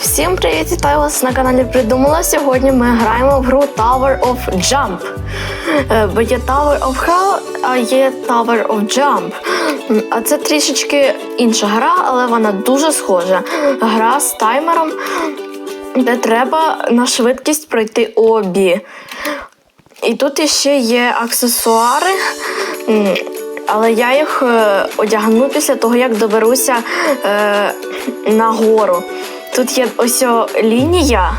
Всім привіт, вітаю вас на каналі Придумала. Сьогодні ми граємо в гру Tower of Jump. Е, Бо є Tower of Hell, а є Tower of Jump. А це трішечки інша гра, але вона дуже схожа. Гра з таймером, де треба на швидкість пройти обі. І тут іще є аксесуари, але я їх е, одягну після того, як доберуся е, на гору. Тут є ось лінія.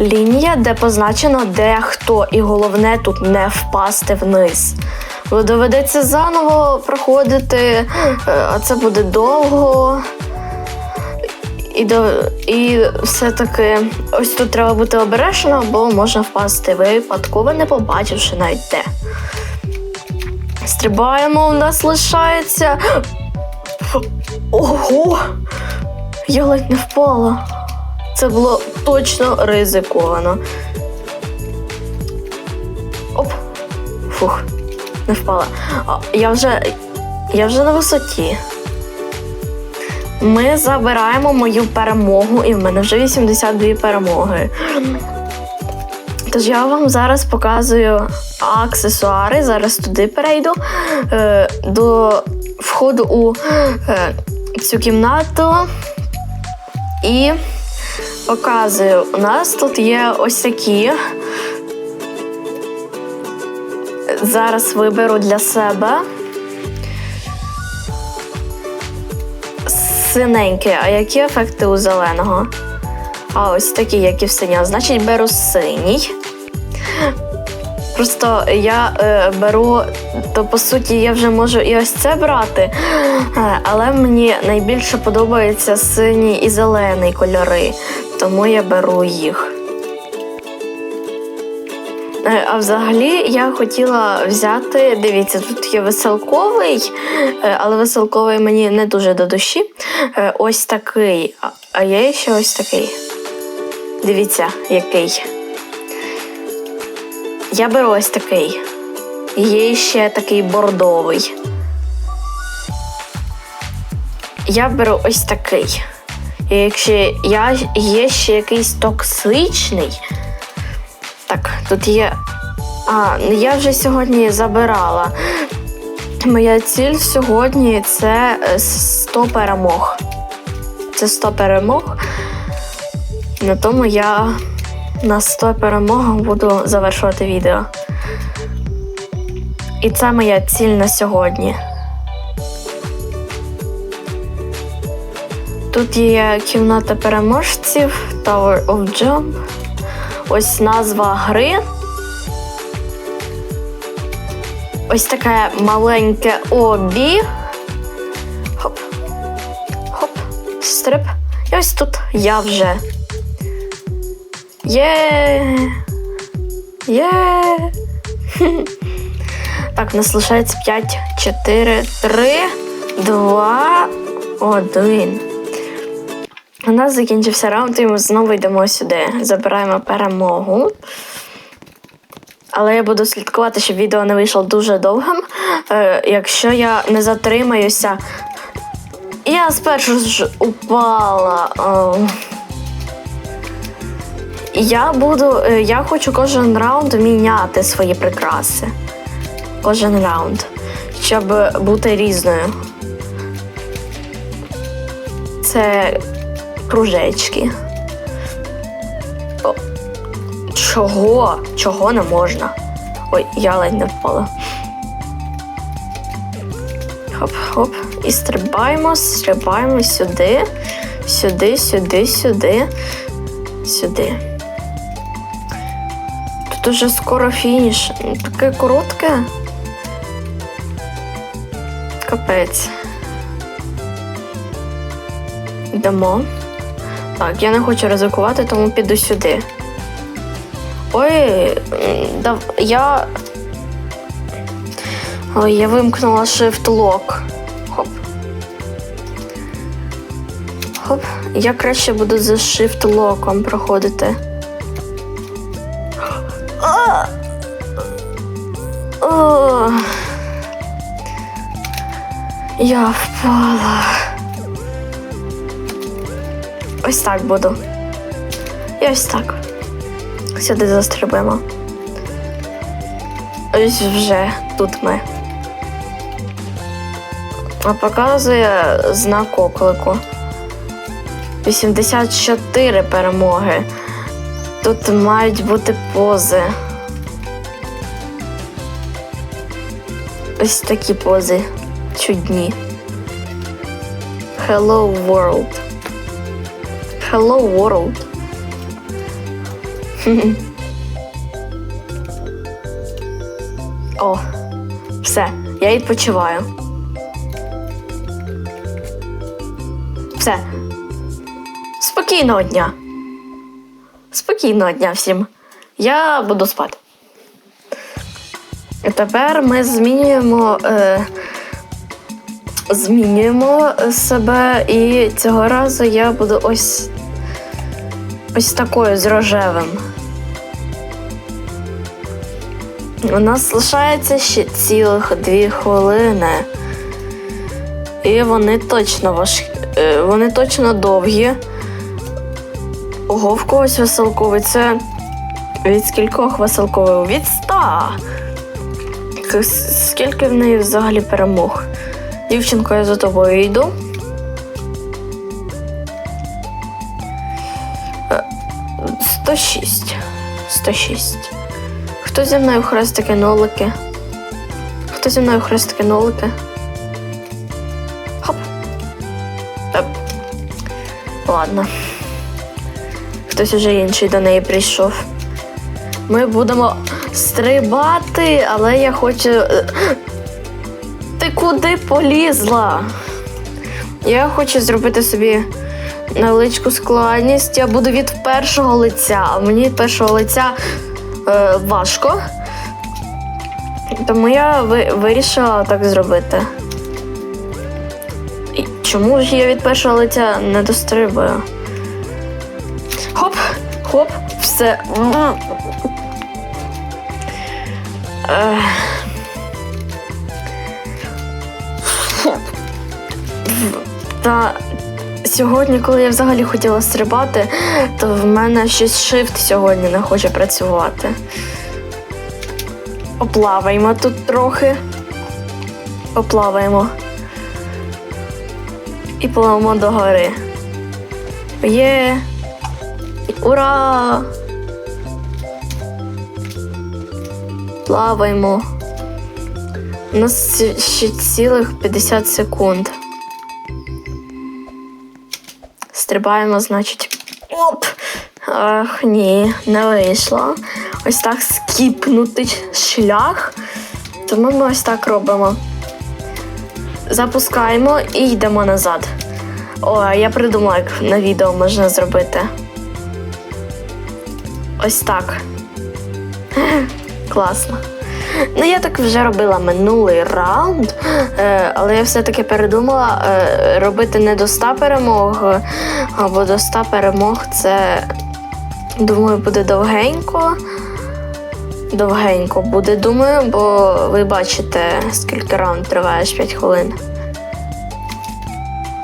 Лінія, де позначено, де хто, і головне тут не впасти вниз. Бо доведеться заново проходити, е, а це буде довго. І, і все-таки ось тут треба бути обережно, бо можна впасти випадково, не побачивши навіть де. Стрибаємо, у нас лишається. Ого! Я не впала. Це було точно ризиковано. Оп. Фух, не впала. Я вже. Я вже на висоті. Ми забираємо мою перемогу, і в мене вже 82 перемоги. Тож я вам зараз показую аксесуари. Зараз туди перейду. Е, до входу у е, цю кімнату і показую. У нас тут є ось такі. Зараз виберу для себе. Синенький, а які ефекти у зеленого? А ось такі, як і в синього. Значить, беру синій. Просто я е, беру, то по суті я вже можу і ось це брати, е, але мені найбільше подобаються синій і зелений кольори, тому я беру їх. Е, А взагалі я хотіла взяти, дивіться, тут є веселковий, е, але веселковий мені не дуже до душі. Ось такий. А є ще ось такий. Дивіться, який. Я беру ось такий. Є ще такий бордовий. Я беру ось такий. І якщо я, є ще якийсь токсичний. Так, тут є. А, я вже сьогодні забирала. Моя ціль сьогодні це е, 100 перемог. Це 100 перемог. На тому я на 100 перемогах буду завершувати відео. І це моя ціль на сьогодні. Тут є кімната переможців Tower of Jump. Ось назва гри. Ось таке маленьке обі. Хоп. Хоп. Стрип. І ось тут я вже. Є. Є. Так, у нас лишається 5, 4, 3, 2, 1. У нас закінчився раунд, і ми знову йдемо сюди. Забираємо перемогу. Але я буду слідкувати, щоб відео не вийшло дуже довгим. Е, якщо я не затримаюся. Я спершу ж упала. О. Я буду. е, Я хочу кожен раунд міняти свої прикраси. Кожен раунд. Щоб бути різною. Це кружечки. Чого? Чого не можна? Ой, я ледь не впала. Хоп-хоп. І стрибаємо, стрибаємо сюди, сюди, сюди, сюди, сюди. Тут уже скоро фініш. Таке коротке. Капець. Йдемо. Так, я не хочу ризикувати, тому піду сюди. Ой, дав, я. Ой, я вимкнула shift lock. Хоп. Хоп. Я краще буду за shift локом проходити. Я впала. Ось так буду. І ось так. Сюди застрибуємо. Ось вже тут ми. А показує знак оклику. 84 перемоги. Тут мають бути пози. Ось такі пози чудні. Hello World. Hello World. О, все, я відпочиваю. Все. Спокійного дня. Спокійного дня всім. Я буду спати. І тепер ми змінюємо. Е, змінюємо себе, і цього разу я буду ось. Ось такою з рожевим. У нас лишається ще цілих дві хвилини. І вони точно важкі. е, Вони точно довгі. Ого, в веселковий. Це від скількох веселковий? Від ста. Скільки в неї взагалі перемог? Дівчинко, я за тобою йду. Е, 106. 106. Хто зі мною хрестики нолики? Хто зі мною хрестики нолики? Хоп. Оп. Ладно. Хтось уже інший до неї прийшов. Ми будемо стрибати, але я хочу. Куди полізла? Я хочу зробити собі невеличку складність. Я буду від першого лиця, а мені від першого лиця е, важко. Тому я ви, вирішила так зробити. І чому ж я від першого лиця не дострибую? Хоп, хоп, все. Ех. Та сьогодні, коли я взагалі хотіла стрибати, то в мене щось шифт сьогодні не хоче працювати. Поплаваємо тут трохи. Поплаваємо. І пливемо до гори. Є. Ура! Плаваємо. У нас ще цілих 50 секунд. Стрибаємо, значить. Оп! Ах, ні, не вийшло. Ось так скіпнути шлях. Тому ми ось так робимо. Запускаємо і йдемо назад. О, я придумала, як на відео можна зробити. Ось так. Класно. Ну, я так вже робила минулий раунд, е, але я все-таки передумала е, робити не до 100 перемог, е, або до 100 перемог це, думаю, буде довгенько. Довгенько буде, думаю, бо ви бачите, скільки раунд триває аж 5 хвилин.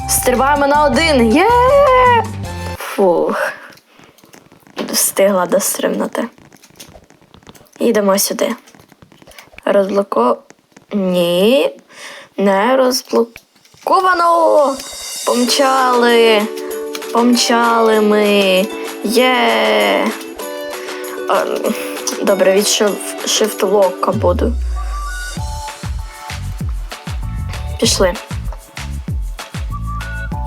Стрибаємо на один! Є! Фух. Встигла достримнути. Йдемо сюди. Розблоко. Ні. Не розблоковано. Помчали. Помчали ми. Є. Добре, від shift лока буду. Пішли.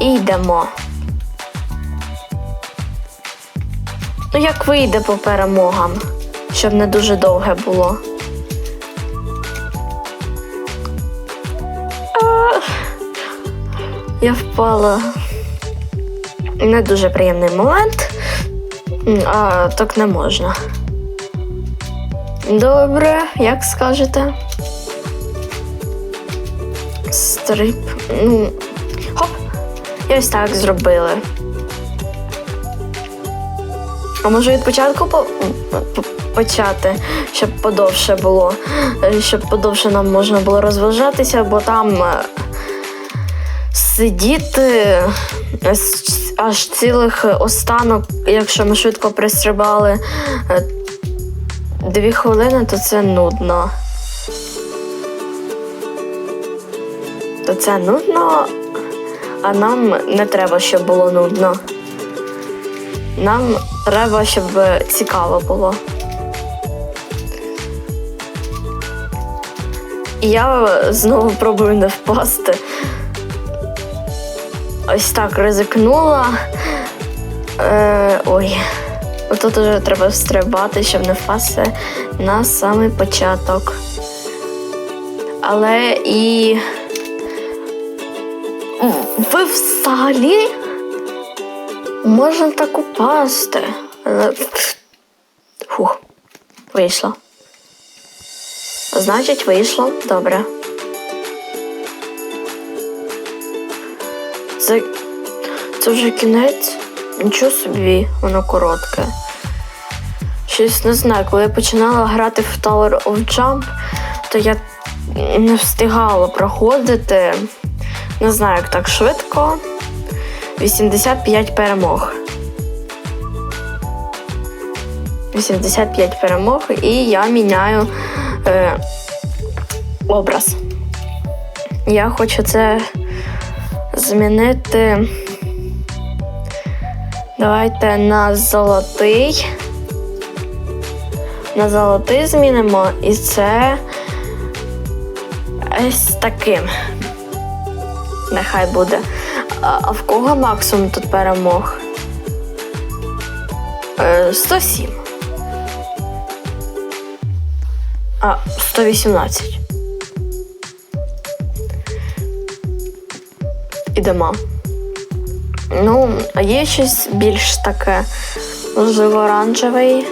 Йдемо. Ну, як вийде по перемогам, щоб не дуже довге було. Я впала. Не дуже приємний момент. А так не можна. Добре, як скажете. Стрип. Ну. Хоп! І ось так зробили. А може від початку по- по- почати, щоб подовше було, щоб подовше нам можна було розважатися, бо там е, сидіти аж цілих останок, якщо ми швидко пристрибали е, дві хвилини, то це нудно. То це нудно, а нам не треба, щоб було нудно. Нам треба, щоб цікаво було. Я знову пробую не впасти. Ось так ризикнула. Е, ой. Отут уже треба встрибати, щоб не впасти на самий початок. Але і. Ви взагалі можна так упасти. Фух, вийшло. Значить, вийшло. Добре. Це, це вже кінець. Нічого собі, воно коротке. Щось не знаю, коли я починала грати в Tower of Jump, то я не встигала проходити. Не знаю, як так швидко. 85 перемог. 85 перемог, і я міняю е, образ. Я хочу це змінити. Давайте на золотий. На золотий змінимо і це ось таким. Нехай буде. А, в кого максимум тут перемог? Е, 107. А, 118. Ідемо. Ну, а є щось більш таке, можливо, оранжевий.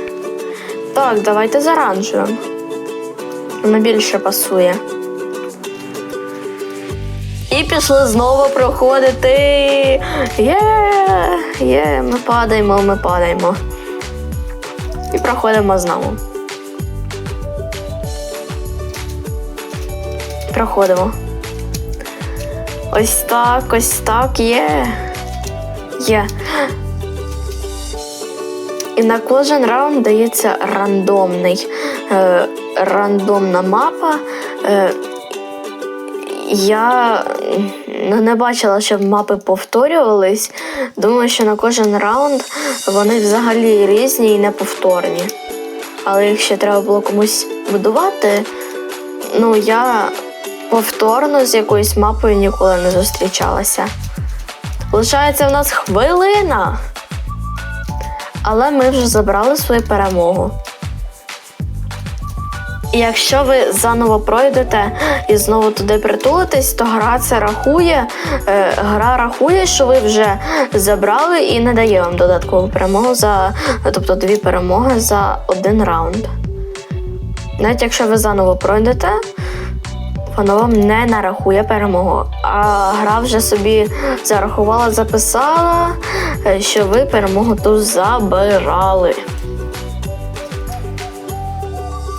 Так, давайте з оранжевим. Воно більше пасує. І пішли знову проходити. Є, є, ми падаємо, ми падаємо. І проходимо знову. Проходимо. Ось так, ось так, є. Є. І на кожен раунд дається рандомний, е, рандомна мапа. Е, я ну, не бачила, щоб мапи повторювались. Думаю, що на кожен раунд вони взагалі різні і неповторні. Але якщо треба було комусь будувати, ну я повторно з якоюсь мапою ніколи не зустрічалася. Лишається в нас хвилина. Але ми вже забрали свою перемогу. І якщо ви заново пройдете і знову туди притулитесь, то гра це рахує. Е, гра рахує, що ви вже забрали і не дає вам додаткову перемогу за, тобто дві перемоги за один раунд. Навіть якщо ви заново пройдете, вам не нарахує перемогу. А гра вже собі зарахувала, записала, е, що ви перемогу ту забирали.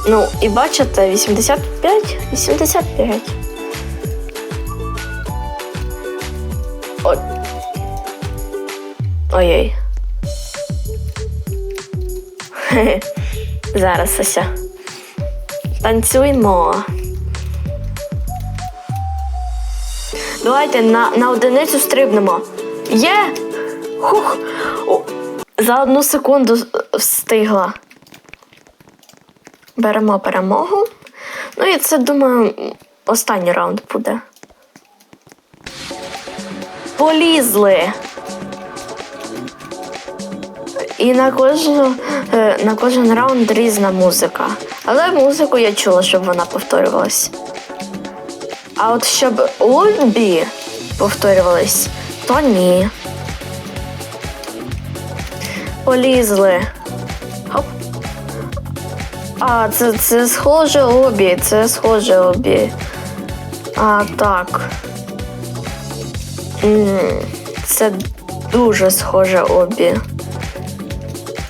Ну, і бачите, 85, 85. Ой. Ой-ой. Зараз Ася. Танцюймо. Давайте на, на одиницю стрибнемо. Є! Хух! За одну секунду встигла. Беремо перемогу. Ну і це, думаю, останній раунд буде. Полізли. І на кожну, е, на кожен раунд різна музика. Але музику я чула, щоб вона повторювалась. А от щоб лобі повторювались, то ні. Полізли. Хоп. А, це, це схоже обі, це схоже обі. А, так. Це дуже схоже обі.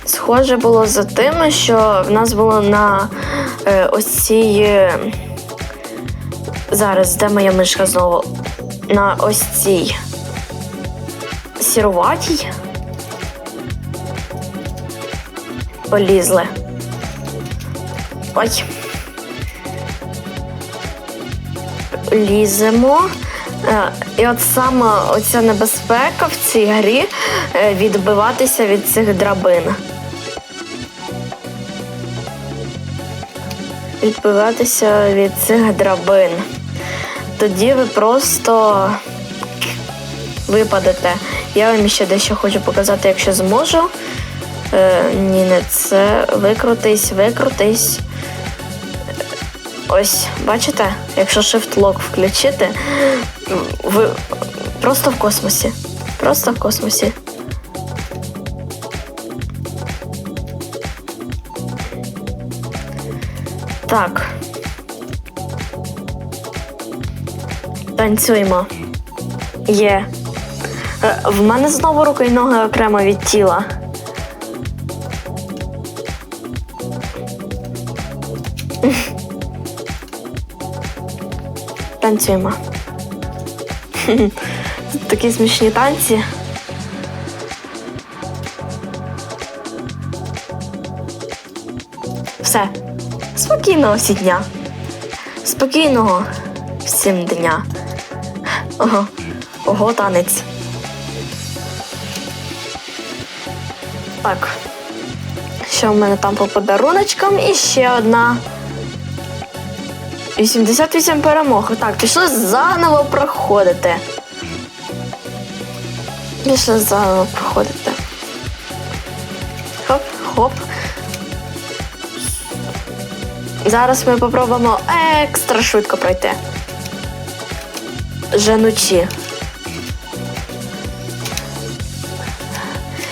Схоже було за тим, що в нас було на е, ось цій. Зараз, де моя мишка знову? На ось цій сіруватій. Полізли. Ой. Ліземо. Е, І от саме оця небезпека в цій грі е, відбиватися від цих драбин. Відбиватися від цих драбин. Тоді ви просто випадете. Я вам ще дещо хочу показати, якщо зможу. Е, ні, не це. Викрутись, викрутись. Ось, бачите, якщо Shift Lock включити, ви просто в космосі. Просто в космосі. Так. Танцюємо. Є. Е, В мене знову руки і ноги окремо від тіла. Танцюємо. Такі смішні танці. Все. Спокійного всі дня. Спокійного всім дня. Ого, ого, танець. Так. Що в мене там по подаруночкам? І ще одна. 88 перемог. Так, пішли заново проходити. Пішли заново проходити. Хоп, хоп. Зараз ми попробуємо екстра швидко пройти. Женучі.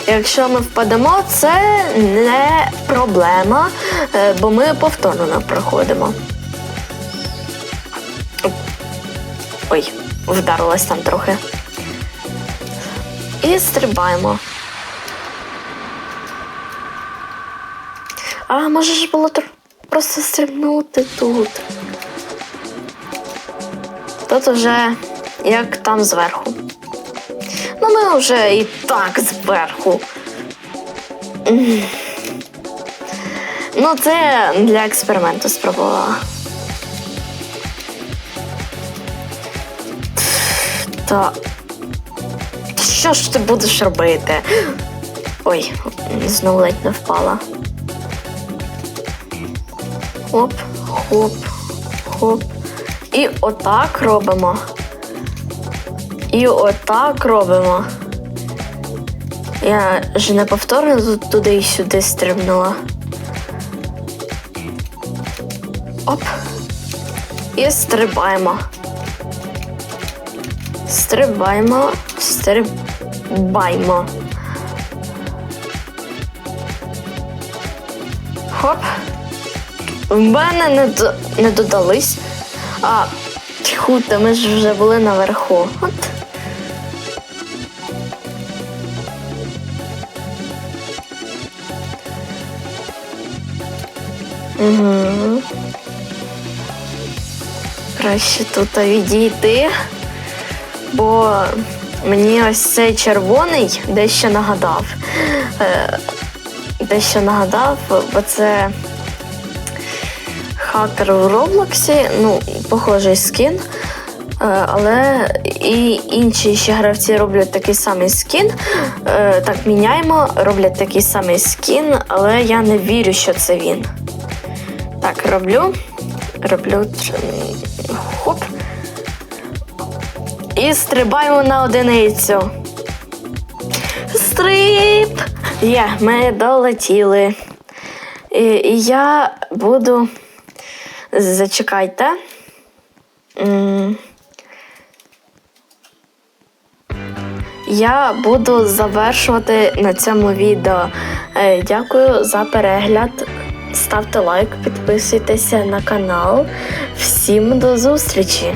Якщо ми впадемо, це не проблема, е, бо ми повторно проходимо. Ой, вдарилась там трохи. І стрибаємо. А, може ж було просто стрибнути тут. Тут уже як там зверху. Ну, ми вже і так зверху. Ну, це для експерименту спробувала. Та що ж ти будеш робити? Ой, знову ледь не впала. Хоп, хоп, хоп. І отак робимо. І отак робимо. Я ж не повторно туди і сюди стрибнула. Оп. І стрибаємо. Стрибаємо, стрибаємо. Хоп. В мене не, до- не додались. А, тьху, та ми ж вже були наверху. От. Угу. Краще тут відійти, бо мені ось цей червоний дещо нагадав. Е, дещо нагадав, бо це хакер в Роблоксі, ну, похожий скін. Е, Але і інші ще гравці роблять такий самий скін. Е, Так, міняємо, роблять такий самий скін, але я не вірю, що це він. Так, роблю. Роблю. Хоп. І стрибаємо на одиницю. Стриб! Є, ми долетіли. І, і я буду. Зачекайте. Я буду завершувати на цьому відео. Е, Дякую за перегляд. Ставте лайк, підписуйтеся на канал. Всім до зустрічі!